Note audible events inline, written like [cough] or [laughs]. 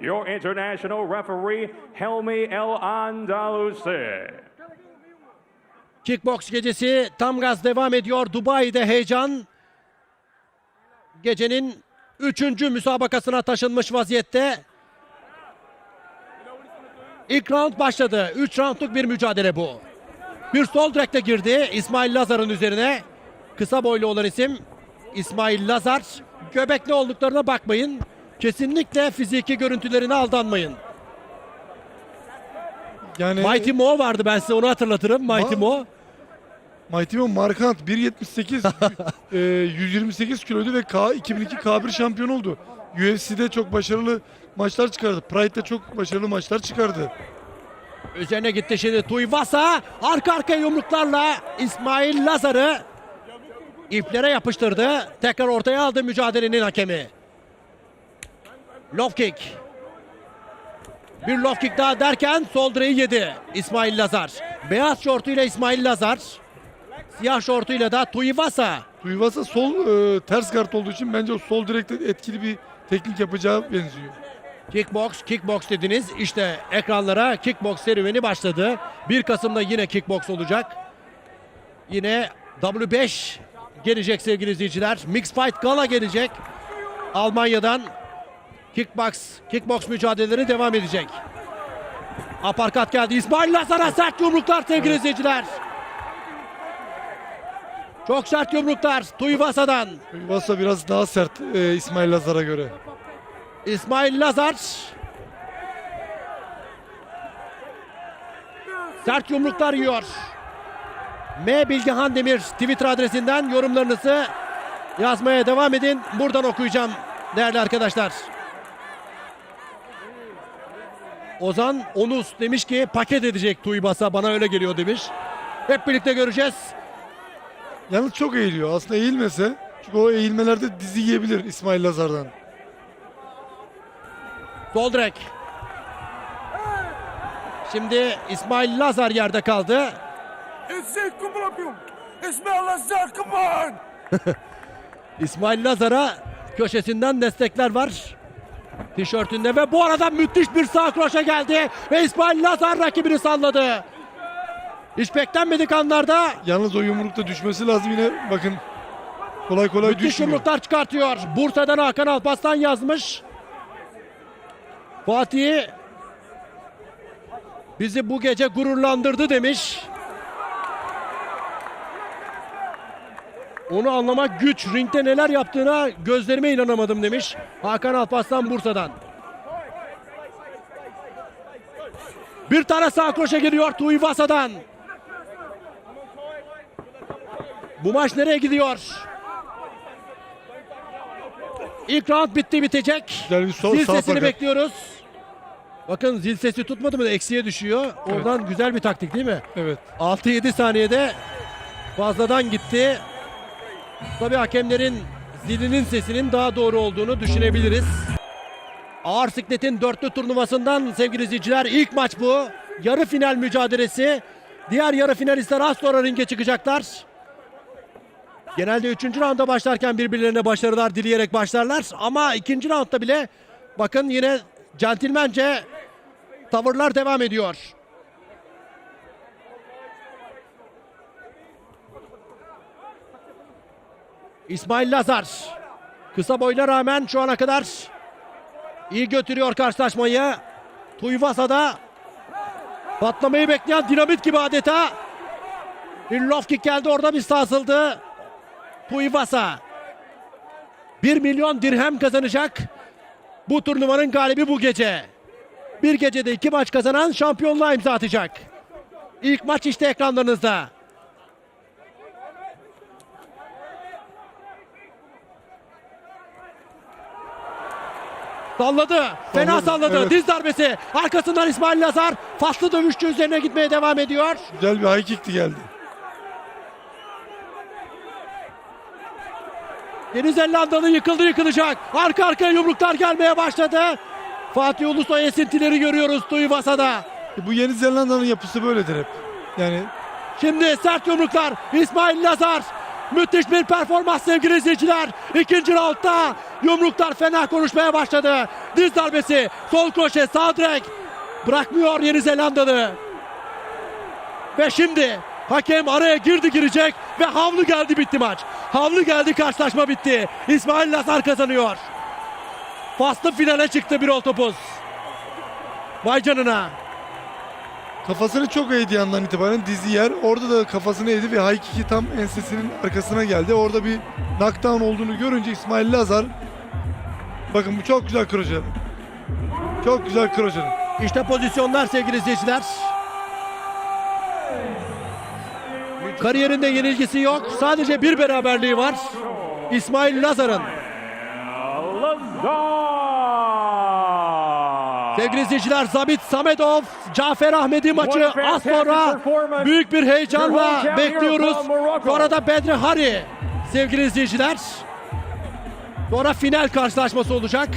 Your international referee, Helmi El Andalusi. Kickbox gecesi tam gaz devam ediyor. Dubai'de heyecan. Gecenin üçüncü müsabakasına taşınmış vaziyette. İlk round başladı. Üç roundluk bir mücadele bu. Bir sol direkte girdi İsmail Lazar'ın üzerine. Kısa boylu olan isim İsmail Lazar. Göbekli olduklarına bakmayın. Kesinlikle fiziki görüntülerine aldanmayın. Yani Mighty Mo vardı ben size onu hatırlatırım. Mighty Ma- Mo. Mighty Mo markant 1.78 [laughs] e, 128 kiloydu ve K 2002 K1 şampiyon oldu. UFC'de çok başarılı maçlar çıkardı. Pride'de çok başarılı maçlar çıkardı. Üzerine gitti şimdi Tuivasa. Arka arkaya yumruklarla İsmail Lazar'ı iplere yapıştırdı. Tekrar ortaya aldı mücadelenin hakemi. Low kick. Bir low kick daha derken sol direği yedi İsmail Lazar. Beyaz şortuyla İsmail Lazar. Siyah şortuyla da Tuivasa. Tuivasa sol e, ters kart olduğu için bence o sol direkte etkili bir teknik yapacağı benziyor. Kickbox, kickbox dediniz. İşte ekranlara kickbox serüveni başladı. 1 Kasım'da yine kickbox olacak. Yine W5 gelecek sevgili izleyiciler. Mixed Fight Gala gelecek. Almanya'dan kickbox, kickbox mücadeleleri devam edecek. Aparkat geldi. İsmail Lazar'a sert yumruklar sevgili izleyiciler. Çok sert yumruklar Tuivasa'dan. Tuivasa biraz daha sert e, İsmail Lazar'a göre. İsmail Lazar. Sert yumruklar yiyor. M Bilgehan Demir Twitter adresinden yorumlarınızı yazmaya devam edin. Buradan okuyacağım değerli arkadaşlar. Ozan Onus demiş ki paket edecek Tuybas'a bana öyle geliyor demiş. Hep birlikte göreceğiz. Yalnız çok eğiliyor. Aslında eğilmese çünkü o eğilmelerde dizi yiyebilir İsmail Lazar'dan. Sol. Şimdi İsmail Lazar yerde kaldı. İsmail Lazar come on. [laughs] İsmail Lazar'a köşesinden destekler var. Tişörtünde ve bu arada müthiş bir sağ kroşe geldi ve İsmail Lazar rakibini salladı. Hiç beklenmedik anlarda Yalnız o yumrukta düşmesi lazım yine bakın kolay kolay müthiş düşmüyor. yumruklar çıkartıyor. Bursa'dan Hakan Alpaslan yazmış. Fatih bizi bu gece gururlandırdı demiş. Onu anlamak güç. Ringde neler yaptığına gözlerime inanamadım demiş. Hakan Alpaslan Bursa'dan. Bir tane sağ kroşe geliyor Tuivasa'dan. Bu maç nereye gidiyor? İlk round bitti bitecek. Güzel bir sol- zil sağ sesini fakat. bekliyoruz. Bakın zil sesi tutmadı mı eksiye düşüyor. Oradan güzel bir taktik değil mi? Evet. 6-7 saniyede fazladan gitti. Tabii hakemlerin zilinin sesinin daha doğru olduğunu düşünebiliriz. Ağır sikletin dörtlü turnuvasından sevgili izleyiciler ilk maç bu. Yarı final mücadelesi. Diğer yarı finalistler az sonra ringe çıkacaklar. Genelde 3. rounda başlarken birbirlerine başarılar dileyerek başlarlar. Ama ikinci roundda bile bakın yine centilmence tavırlar devam ediyor. İsmail Lazar. Kısa boyuna rağmen şu ana kadar iyi götürüyor karşılaşmayı. Tuivasa'da patlamayı bekleyen dinamit gibi adeta. Kick geldi orada bir sarsıldı. Tuivasa. 1 milyon dirhem kazanacak. Bu turnuvanın galibi bu gece. Bir gecede iki maç kazanan şampiyonluğa imza atacak. İlk maç işte ekranlarınızda. Salladı. Fena Salladı, evet. Diz darbesi. Arkasından İsmail Lazar. Faslı dövüşçü üzerine gitmeye devam ediyor. Güzel bir high kick'ti geldi. Yeni Zelandalı yıkıldı yıkılacak. Arka arkaya yumruklar gelmeye başladı. Fatih Ulusoy esintileri görüyoruz Tuivasa'da. E, bu Yeni Zelanda'nın yapısı böyledir hep. Yani Şimdi sert yumruklar. İsmail Lazar. Müthiş bir performans sevgili izleyiciler. İkinci roundda yumruklar fena konuşmaya başladı. Diz darbesi, sol kroşe, sağ direk. Bırakmıyor Yeni Zelandalı. Ve şimdi hakem araya girdi girecek ve havlu geldi bitti maç. Havlu geldi karşılaşma bitti. İsmail Lazar kazanıyor. Faslı finale çıktı bir topuz. Vay canına. Kafasını çok eğdi yandan itibaren dizi yer. Orada da kafasını eğdi ve high kick'i tam ensesinin arkasına geldi. Orada bir knockdown olduğunu görünce İsmail Lazar bakın bu çok güzel kroşe. Çok güzel kroşe. İşte pozisyonlar sevgili izleyiciler. Kariyerinde yenilgisi yok. Sadece bir beraberliği var. İsmail Lazar'ın. Lazar. Sevgili izleyiciler Zabit Samedov, Cafer Ahmedi maçı az sonra büyük bir heyecanla bekliyoruz. Bu arada Bedri Hari sevgili izleyiciler. Sonra final karşılaşması olacak.